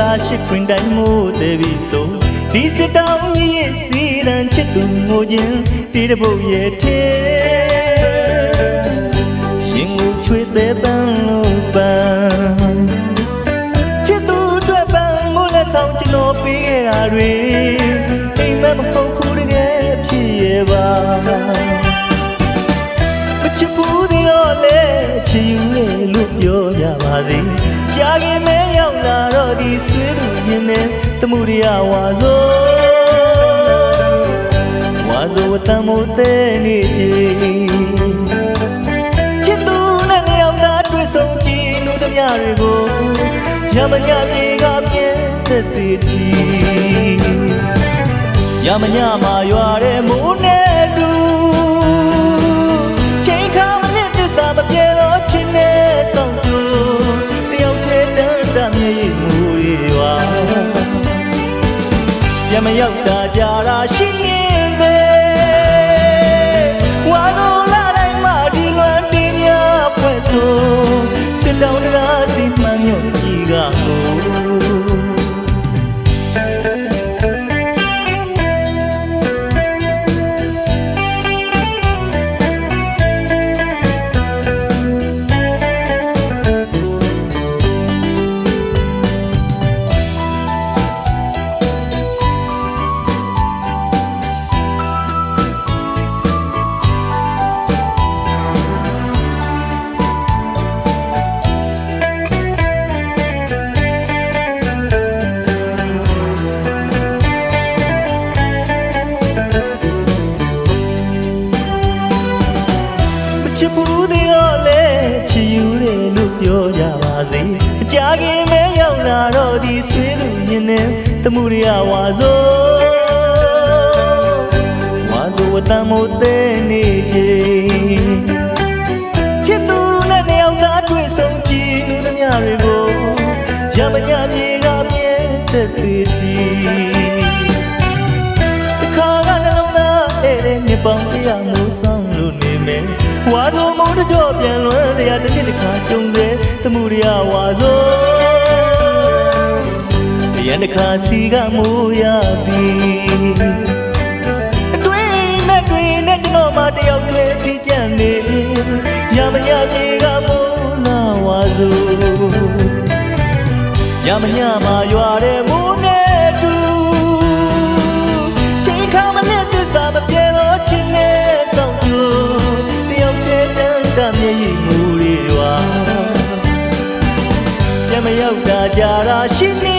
လာရှိခွင်တိုင်းမို့တဲ့ပြီဆိုဒီစစ်တောင်းရဲ့စီရန်ချစ်သူငိုခြင်းတီးတဲ့ဘုတ်ရဲ့ထဲရှင်ကိုချွေတဲ့ပန်းလို့ပန်းချစ်သူအတွက်ပန်းမို့လဲဆောင်ကျွန်တော်ပေးခဲ့တာတွေအိမ်မက်မဟုတ်ဘူးတကယ်ဖြစ်ရဲ့ပါမချစ်ဘူးသေးတော့လေချစ်ယူလေလို့ပြောကြပါစေ ကြာခင်မဲရောက်လာတော့ဒီဆွေးသူမြင်နေတမှုရဝါဆိုဝါဆိုတမ်းမို့တဲ့နေချီချစ်သူနဲ့လျောက်သားတွေ့ဆုံကြည့်လို့တမတွေကိုရမညာပြေကမြဲတဲ့တည်တည်ရမညာမှာရွာတဲ့ ရောက်တာကြတာရှိရင် ခင်မဲရောက်လာတော့ဒီဆွေးသူမြင်နေတမှုရဝါဆိုဝါဆိုဝတ္တမို့တဲ့နေချင်းချစ်သူနဲ့နှစ်ယောက်သားတွေ့ဆုံကြည့်လူသမျှတွေကိုရမညာပြေကမြဲတဲ့တည်တည်တခါကနှလုံးသားအဲ့ဒီမြပောင်တရားမိုးဆောင်လို့နေမယ်ဝါဆိုမိုးတကြောပြန်လွမ်းတရားတစ်နှစ်တစ်ခါကြုံစေသမှုရဝါဆိုရ န်တစ်ခါစီကမိုးရသည်အတွင်းနဲ့တွင်နဲ့ကျွန်တော်မှတယောက်တည်းထိကြံနေရမညာပြေကမိုးလာဝါဆိုရမညာမှာရွာတဲ့မိုးနဲ့တူချိန်ခါမလက်သစ္စာမပြေတော့ချင်နဲ့ဆောင်ကြတယောက်တည်းတန်းတမျက်ရည်မူတွေဝါညမရောက်တာကြာတာရှင်းနေ